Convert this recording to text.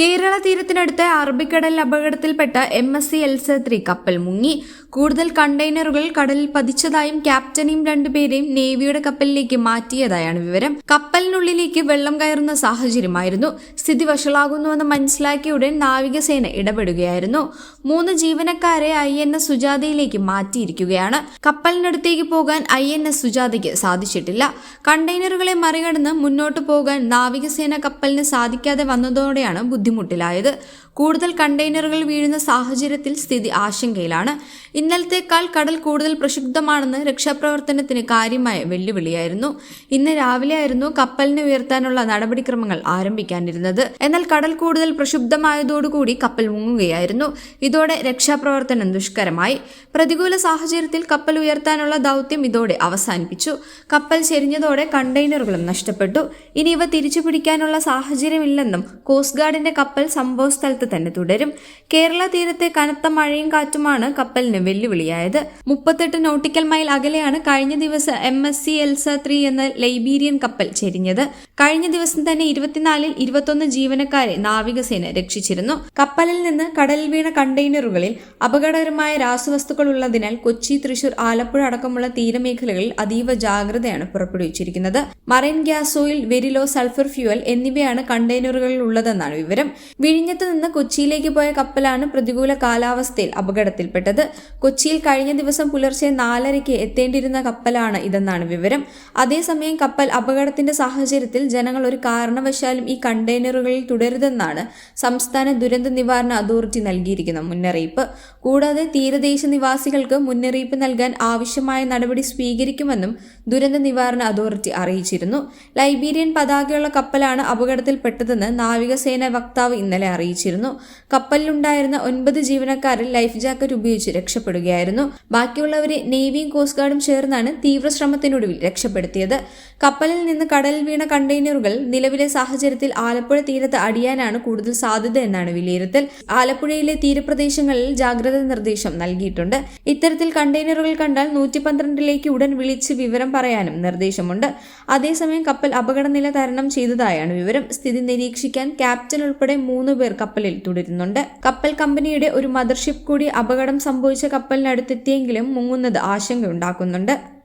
കേരള തീരത്തിനടുത്ത് അറബിക്കടൽ അപകടത്തിൽപ്പെട്ട M S C Elsa three കപ്പൽ മുങ്ങി. കൂടുതൽ കണ്ടെയ്നറുകൾ കടലിൽ പതിച്ചതായും ക്യാപ്റ്റനെയും രണ്ടുപേരെയും നേവിയുടെ കപ്പലിലേക്ക് മാറ്റിയതായാണ് വിവരം. കപ്പലിനുള്ളിലേക്ക് വെള്ളം കയറുന്ന സാഹചര്യമായിരുന്നു. സ്ഥിതി വഷളാകുന്നുവെന്ന് മനസ്സിലാക്കിയ ഉടൻ നാവികസേന ഇടപെടുകയായിരുന്നു. മൂന്ന് ജീവനക്കാരെ ഐ എൻ എസ് സുജാതയിലേക്ക് മാറ്റിയിരിക്കുകയാണ്. കപ്പലിനടുത്തേക്ക് പോകാൻ ഐ എൻ എസ് സുജാതയ്ക്ക് സാധിച്ചിട്ടില്ല. കണ്ടെയ്നറുകളെ മറികടന്ന് മുന്നോട്ട് പോകാൻ നാവികസേന കപ്പലിന് സാധിക്കാതെ വന്നതോടെയാണ് ബുദ്ധിമുട്ടിലായത്. കൂടുതൽ കണ്ടെയ്നറുകൾ വീഴുന്ന സാഹചര്യത്തിൽ സ്ഥിതി ആശങ്കയിലാണ്. ഇന്നലത്തേക്കാൾ കടൽ കൂടുതൽ പ്രക്ഷുബ്ധമാണെന്ന് രക്ഷാപ്രവർത്തനത്തിന് കാര്യമായ വെല്ലുവിളിയായിരുന്നു. ഇന്ന് രാവിലെയായിരുന്നു കപ്പലിനെ ഉയർത്താനുള്ള നടപടിക്രമങ്ങൾ ആരംഭിക്കാനിരുന്നത്. എന്നാൽ കടൽ കൂടുതൽ പ്രക്ഷുബ്ധമായതോടുകൂടി കപ്പൽ മുങ്ങുകയായിരുന്നു. ഇതോടെ രക്ഷാപ്രവർത്തനം ദുഷ്കരമായി. പ്രതികൂല സാഹചര്യത്തിൽ കപ്പൽ ഉയർത്താനുള്ള ദൗത്യം ഇതോടെ അവസാനിപ്പിച്ചു. കപ്പൽ ചെരിഞ്ഞതോടെ കണ്ടെയ്നറുകളും നഷ്ടപ്പെട്ടു. ഇനി ഇവ തിരിച്ചു പിടിക്കാനുള്ള സാഹചര്യമില്ലെന്നും കോസ്റ്റ് ഗാർഡിന്റെ കപ്പൽ സംഭവ സ്ഥലത്ത് തന്നെ തുടരും. കേരള തീരത്തെ കനത്ത മഴയും കാറ്റുമാണ് കപ്പലിന് വെല്ലുവിളിയായത്. മുപ്പത്തെട്ട് നോട്ടിക്കൽ മൈൽ അകലെയാണ് കഴിഞ്ഞ ദിവസം M S C Elsa three എന്ന ലൈബീരിയൻ കപ്പൽ ചെരിഞ്ഞത്. കഴിഞ്ഞ ദിവസം തന്നെ ഇരുപത്തിനാലിൽ ഇരുപത്തൊന്ന് ജീവനക്കാരെ നാവികസേന രക്ഷിച്ചിരുന്നു. കപ്പലിൽ നിന്ന് കടലിൽ വീണ കണ്ടെയ്നറുകളിൽ അപകടകരമായ രാസവസ്തുക്കൾ ഉള്ളതിനാൽ കൊച്ചി തൃശൂർ ആലപ്പുഴ അടക്കമുള്ള തീരമേഖലകളിൽ അതീവ ജാഗ്രതയാണ് പുറപ്പെടുവിച്ചിരിക്കുന്നത്. Marine gas oil very low sulphur fuel എന്നിവയാണ് കണ്ടെയ്നറുകളിൽ ഉള്ളതെന്നാണ് വിവരം. വിഴിഞ്ഞത്ത് നിന്ന് കൊച്ചിയിലേക്ക് പോയ കപ്പലാണ് പ്രതികൂല കാലാവസ്ഥയിൽ അപകടത്തിൽപ്പെട്ടത്. കൊച്ചിയിൽ കഴിഞ്ഞ ദിവസം പുലർച്ചെ നാലരയ്ക്ക് എത്തേണ്ടിയിരുന്ന കപ്പലാണ് ഇതെന്നാണ് വിവരം. അതേസമയം കപ്പൽ അപകടത്തിന്റെ സാഹചര്യത്തിൽ ജനങ്ങൾ ഒരു കാരണവശാലും ഈ കണ്ടെയ്നറുകളിൽ തുടരുതെന്നാണ് സംസ്ഥാന ദുരന്ത നിവാരണ അതോറിറ്റി നൽകിയിരിക്കുന്ന മുന്നറിയിപ്പ്. കൂടാതെ തീരദേശ നിവാസികൾക്ക് മുന്നറിയിപ്പ് നൽകാൻ ആവശ്യമായ നടപടി സ്വീകരിക്കുമെന്നും ദുരന്ത നിവാരണ അതോറിറ്റി അറിയിച്ചിരുന്നു. ലൈബീരിയൻ പതാകയുള്ള കപ്പലാണ് അപകടത്തിൽപ്പെട്ടതെന്ന് നാവികസേന വക്താവ് ഇന്നലെ അറിയിച്ചിരുന്നു. കപ്പലിലുണ്ടായിരുന്ന ഒൻപത് ജീവനക്കാരിൽ ലൈഫ് ജാക്കറ്റ് ഉപയോഗിച്ച് രക്ഷപ്പെടുകയായിരുന്നു. ബാക്കിയുള്ളവരെ നേവിയും കോസ്റ്റ് ഗാർഡും ചേർന്നാണ് തീവ്രശ്രമത്തിനൊടുവിൽ രക്ഷപ്പെടുത്തിയത്. കപ്പലിൽ നിന്ന് കടലിൽ വീണ കണ്ടെയ്നറുകൾ നിലവിലെ സാഹചര്യത്തിൽ ആലപ്പുഴ തീരത്ത് അടിയാനാണ് കൂടുതൽ സാധ്യത എന്നാണ് വിലയിരുത്തൽ. ആലപ്പുഴയിലെ തീരപ്രദേശങ്ങളിൽ ജാഗ്രതാ നിർദ്ദേശം നൽകിയിട്ടുണ്ട്. ഇത്തരത്തിൽ കണ്ടെയ്നറുകൾ കണ്ടാൽ നൂറ്റി പന്ത്രണ്ടിലേക്ക് ഉടൻ വിളിച്ച് വിവരം പറയാനും നിർദ്ദേശമുണ്ട്. അതേസമയം കപ്പൽ അപകടനില തരണം ചെയ്തതായാണ് വിവരം. സ്ഥിതി നിരീക്ഷിക്കാൻ ക്യാപ്റ്റൻ ഉൾപ്പെടെ മൂന്ന് പേർ കപ്പലിൽ തുടരുന്നുണ്ട്. കപ്പൽ കമ്പനിയുടെ ഒരു മദർഷിപ്പ് കൂടി അപകടം സംഭവിച്ച കപ്പലിനടുത്തെത്തിയെങ്കിലും മുങ്ങുന്നത് ആശങ്കയുണ്ടാക്കുന്നുണ്ട്.